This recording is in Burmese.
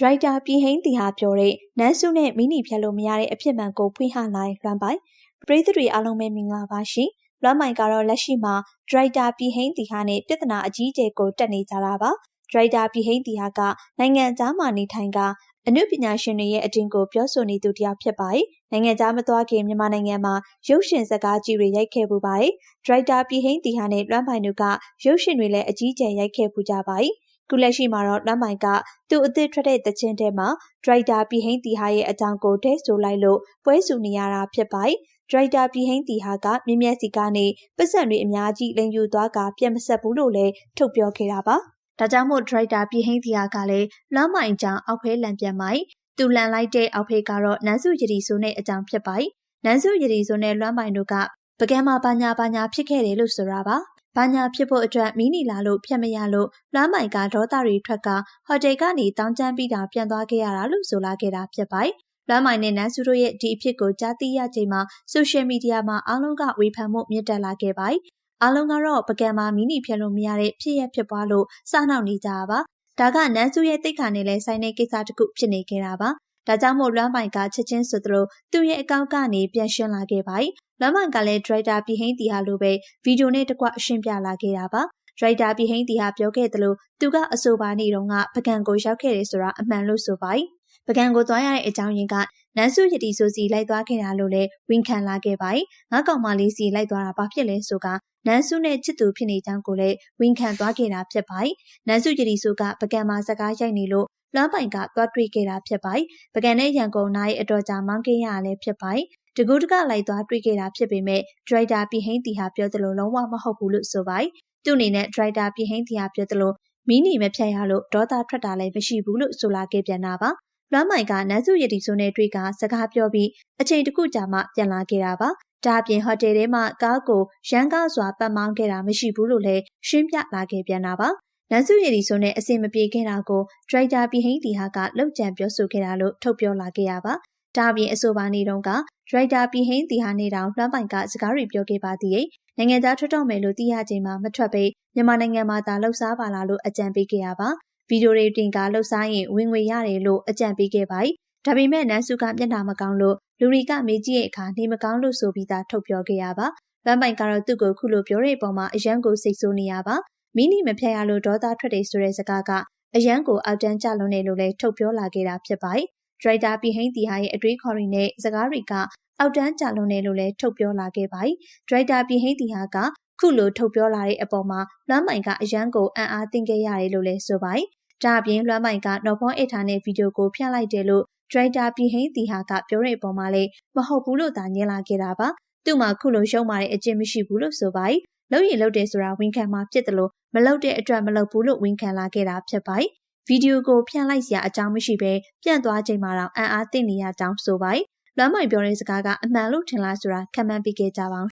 ဒရိုက်တာပြည်ဟိန်းတီဟာပြောတဲ့နန်းစုနဲ့မိနီဖြတ်လို့မရတဲ့အဖြစ်မှန်ကိုဖွင့်ဟလိုက်လွမ်းပိုင်ပရိသတ်တွေအားလုံးပဲမင်္ဂလာပါရှင်လွမ်းမိုင်ကတော့လက်ရှိမှာဒရိုက်တာပြည်ဟိန်းတီဟာနဲ့ပြဿနာအကြီးအကျယ်ကိုတက်နေကြတာပါဒရိုက်တာပြည်ဟိန်းတီဟာကနိုင်ငံသားမှနေထိုင်ကအနုပညာရှင်တွေရဲ့အတင်းကိုပြောဆိုနေသူတစ်ယောက်ဖြစ်ပါတယ်။နိုင်ငံသားမသွားခင်မြန်မာနိုင်ငံမှာရုပ်ရှင်ဇာတ်ကားကြီးတွေရိုက်ခဲ့ပူပါတယ်။ဒရိုက်တာပြည်ဟိန်းတီဟာနဲ့လွမ်းပိုင်တို့ကရုပ်ရှင်တွေလည်းအကြီးအကျယ်ရိုက်ခဲ့ပူကြပါတယ်။ ခုလက်ရှိမှာတော့လွမ်းပိုင်ကသူ့အသစ်ထွက်တဲ့တခြင်းထဲမှာဒရိုက်တာပြည်ဟိန်းတီဟာရဲ့အကြောင်းကိုတဲဆိုလိုက်လို့ပွဲစုနေရတာဖြစ်ပါတယ်။ဒရိုက်တာပြည်ဟိန်းတီဟာကမြမျက်စီကနေပတ်စံတွေအများကြီးလိမ်ယူသွားကပြတ်မဆက်ဘူးလို့လည်းထုတ်ပြောခဲ့တာပါ။ဒါကြောင့်မို့ဒရိုက်တာပြည်ဟိန်းတီယာကလည်းလွမ်းမိုင်ကြောင်အောက်ဖဲလံပြန်မိုင်သူလန်လိုက်တဲ့အောက်ဖဲကတော့နန်းစုရည်ဆိုတဲ့အကြောင်းဖြစ်ပါ යි နန်းစုရည်ဆိုနဲ့လွမ်းမိုင်တို့ကပကံမှာဘာညာဘာညာဖြစ်ခဲ့တယ်လို့ဆိုတာပါ ဘာညာဖြစ်ဖို့အတွက်မီးနီလာလို့ဖြတ်မရလို့လွမ်းမိုင်ကဒေါသတွေထွက်ကဟိုတယ်ကနေတောင်းကျမ်းပြီးတာပြန်သွားခဲ့ရတာလို့ဆိုလာခဲ့တာဖြစ်ပါလွမ်းမိုင်နဲ့နန်းစုတို့ရဲ့ဒီအဖြစ်ကိုကြားသိရချိန်မှာဆိုရှယ်မီဒီယာမှာအားလုံးကဝေဖန်မှုမြင့်တက်လာခဲ့ပါအားလုံးကတော့ပကံမှာမီနီဖြတ်လို့မရတဲ့ဖြစ်ရဖြစ်ပွားလို့စနှောက်နေကြတာပါ။ဒါကနန်းစုရဲ့တိတ်ခါနဲ့လဲဆိုင်တဲ့ကိစ္စတစ်ခုဖြစ်နေခဲ့တာပါ။ ဒါကြောင့်မို့လွမ်းပိုင်ကချက်ချင်းဆိုသလိုသူ့ရဲ့အကောင့်ကနေပြန်ရှင်းလာခဲ့ပါ။လွမ်းပိုင်ကလည်းဒရိုက်တာပြည်ဟိန်းတီဟာလိုပဲဗီဒီယိုနဲ့တကွအရှင်းပြလာခဲ့တာပါ။ဒရိုက်တာပြည်ဟိန်းတီဟာပြောခဲ့သလိုသူကအဆိုပါနေတော့ကပကံကိုရောက်ခဲ့တယ်ဆိုတာအမှန်လို့ဆိုပါ။ပကံကိုသွားရတဲ့အကြောင်းရင်းကနန်းစုရတီဆိုစီလိုက်သွားခဲ့တာလို့လည်းဝန်ခံလာခဲ့ပါ။ငါကောင်မလေးစီလိုက်သွားတာဘာဖြစ်လဲဆိုကနန်းစုနဲ့ချစ်သူဖြစ်နေကြောင်းကိုလည်းဝန်ခံသွားခဲ့တာဖြစ်ပါ။နန်းစုရတီဆိုကပကံမှာစကားရိုက်နေလို့ လွမ်းပိုင်ကသွားတွေ့ခဲ့တာဖြစ်ပါ။ပကံနဲ့ရန်ကုန်နိုင်အတော်ကြာမောင်းခဲ့ရတာလည်းဖြစ်ပါ။တကူးတကလိုက်သွားတွေ့ခဲ့တာဖြစ်ပေမဲ့ဒရိုက်တာပြည်ဟိန်းတီဟာပြောသလိုလုံးဝမဟုတ်ဘူးလို့ဆိုပါ။သူ့အနေနဲ့ဒရိုက်တာပြည်ဟိန်းတီဟာပြောသလိုမီးနီမဖြတ်ရလို့ဒေါသထွက်တာလည်းမရှိဘူးလို့ဆိုလာခဲ့ပြန်တာပါလွမ်းမိုင်ကနန်းစုရည်တီဆိုနဲ့တွေ့ကစကားပြောပြီးအချိန်တခုကြာမှပြန်လာခဲ့တာပါ။ဒါအပြင်ဟိုတယ်ထဲမှာကားကိုရန်ကားစွာပတ်မောင်းခဲ့တာမရှိဘူးလို့လည်းရှင်းပြလာခဲ့ပြန်တာပါ။ နန်းစုရည်တီဆိုနဲ့အစင်မပြေခဲ့တာကိုဒရိုက်တာပြည်ဟိန်းတီဟာကလောက်ကြံပြောဆိုခဲ့တာလို့ထုတ်ပြောလာခဲ့ရပါ။ဒါအပြင်အဆိုပါနေတော့ကဒရိုက်တာပြည်ဟိန်းတီဟာနေတောင်လွမ်းပိုင်ကစကားတွေပြောခဲ့ပါသေးတယ်။နိုင်ငံသားထွက်တော့မယ်လို့သိရချိန်မှာမထွက်ပေမြန်မာနိုင်ငံမှာသာလှုပ်ရှားပါလာလို့အကြံပေးခဲ့ရပါဗီဒီယိုတွေတင်ကာလှုပ်ရှားရင်ဝင်ငွေရတယ်လို့အကြံပေးခဲ့ပါတယ်။ဒါပေမဲ့နန်းစုကမျက်နှာမကောင်းလို့လူရီကမေးကြည့်တဲ့အခါနေမကောင်းလို့ဆိုပြီးသားထုတ်ပြောခဲ့ရပါ။ဗန်ပိုင်ကတော့သူ့ကိုခုလိုပြောတဲ့အပေါ်မှာအရန်ကိုစိတ်ဆိုးနေရပါ။ မီနီမဖြတ်ရလို့ဒေါသထွက်တယ်ဆိုတဲ့စကားကအရန်ကိုအောက်တန်းကျလွန်နေလို့လည်းထုတ်ပြောလာခဲ့တာဖြစ်ပါတယ်။ဒရိုက်တာပီဟိန်းတီဟာရဲ့အတွေးခေါ်တွေနဲ့စကားတွေကအောက်တန်းကျလွန်နေလို့လည်းထုတ်ပြောလာခဲ့ပါတယ်။ဒရိုက်တာပီဟိန်းတီဟာကခုလိုထုတ်ပြောလာတဲ့အပေါ်မှာလွမ်းမိုင်ကအရန်ကိုအံ့အားသင့်ခဲ့ရတယ်လို့လည်းဆိုပါတယ်ဒါအပြင်လွမ်းမိုင်ကနော်ဖောအထားတဲ့ဗီဒီယိုကိုဖျက်လိုက်တယ်လို့ဒရိုက်တာပြည်ဟိန်းတီဟာကပြောတဲ့အပေါ်မှာလည်းမဟုတ်ဘူးလို့သာညင်လာခဲ့တာပါသူ့မှာခုလိုရှုံးမာတဲ့အကျင့်မရှိဘူးလို့ဆိုပါတယ် လုံရင်လုံတယ်ဆိုတာဝန်ခံမှာဖြစ်တယ်လို့မလုံတဲ့အတွက်မလုံဘူးလို့ဝန်ခံလာခဲ့တာဖြစ်ပါတယ်ဗီဒီယိုကိုဖြန့်လိုက်စရာအကြောင်းမရှိဘဲပြန့်သွားချိန်မှာတော့အံ့အားသင့်နေရကြောင်းဆိုပါတယ်လွမ်းမိုင်ပြောတဲ့စကားကအမှန်လို့ထင်လားဆိုတာခံမှန်းပြီးခဲ့ကြပါဦး